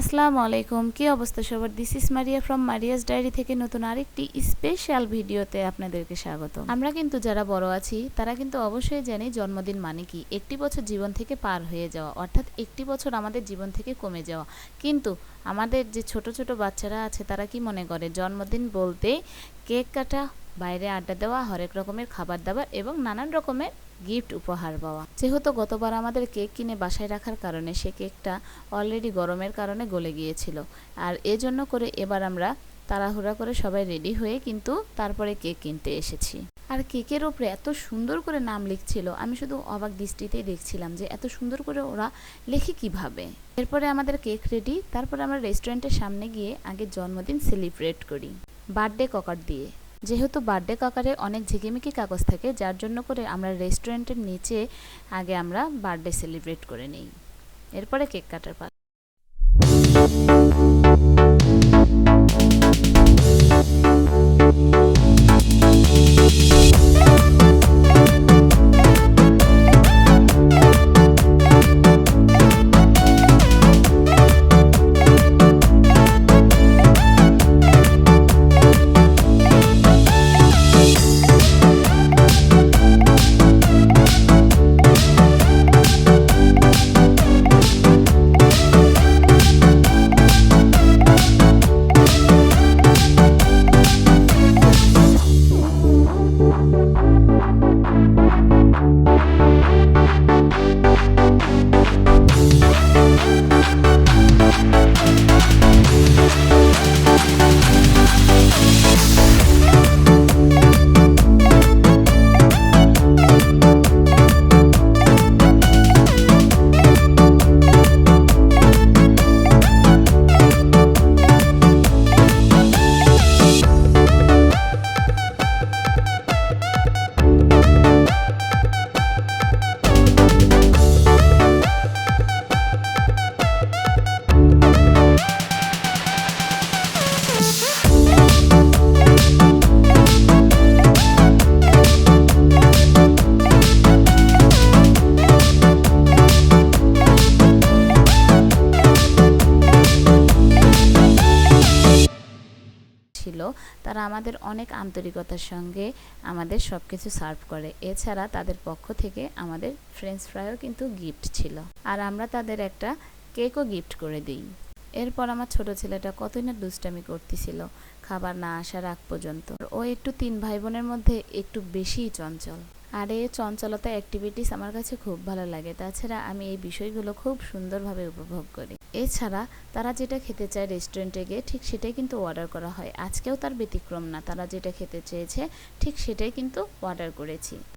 আসসালামু আলাইকুম। কি অবস্থা সবার? This is Maria from Maria's diary থেকে নতুন আরেকটি স্পেশাল ভিডিওতে আপনাদেরকে স্বাগত আমরা কিন্তু যারা বড় আছি, তারা কিন্তু অবশ্যই জানি জন্মদিন মানে কি? একটি বছর জীবন থেকে পার হয়ে যাওয়া, অর্থাৎ একটি বছর আমাদের জীবন থেকে কমে যাওয়া। কিন্তু আমাদের যে ছোট ছোট বাচ্চারা আছে, তারা কি মনে করে? জন্মদিন বলতে কেক কাটা, বাইরে আড্ডা দেওয়া, হরেক রকমের খাবার দাবার এবং নানান রকমের গিফট উপহার পাওয়া। যেহেতু গতবার আমাদের কেক কিনে বাসায় রাখার কারণে সে কেকটা অলরেডি গরমের কারণে গলে গিয়েছিল। আর এজন্য করে এবার আমরা তাড়াহুড়া করে সবাই রেডি হয়ে কিন্তু তারপরে কেক কিনতে এসেছি। আর কেকের ওপরে এত সুন্দর করে নাম লিখছিল, আমি শুধু অবাক দৃষ্টিতেই দেখছিলাম যে এত সুন্দর করে ওরা লেখে কীভাবে। এরপরে আমাদের কেক রেডি, তারপরে আমরা রেস্টুরেন্টের সামনে গিয়ে আগে জন্মদিন সেলিব্রেট করি, বার্থডে ককার দিয়ে। যেহেতু বার্থডে কাকারে অনেক ঝিকিমিকি কাগজ থাকে, যার জন্য করে আমরা রেস্টুরেন্টের নিচে আগে আমরা বার্থডে সেলিব্রেট করে নিই। এরপরে কেক কাটার পর ছিল, তারা আমাদের অনেক আন্তরিকতার সঙ্গে আমাদের সব কিছু সার্ভ করে। এছাড়া তাদের পক্ষ থেকে আমাদের ফ্রেঞ্চ ফ্রাইও কিন্তু গিফট ছিল। আর আমরা তাদের একটা কেকও গিফট করে দিই। এরপর আমার ছোট ছেলেটা কতই না দুষ্টামি করতেছিল, খাবার না আসার আগ পর্যন্ত। ও একটু তিন ভাই বোনের মধ্যে একটু বেশিই চঞ্চল। আর এই চঞ্চলতা অ্যাক্টিভিটিস আমার কাছে খুব ভালো লাগে। তাছাড়া আমি এই বিষয়গুলো খুব সুন্দরভাবে উপভোগ করি। এছাড়া তারা যেটা খেতে চায় রেস্টুরেন্টে গিয়ে ঠিক সেটাই কিন্তু অর্ডার করা হয়। আজকেও তার ব্যতিক্রম না। তারা যেটা খেতে চেয়েছে ঠিক সেটাই কিন্তু অর্ডার করেছি।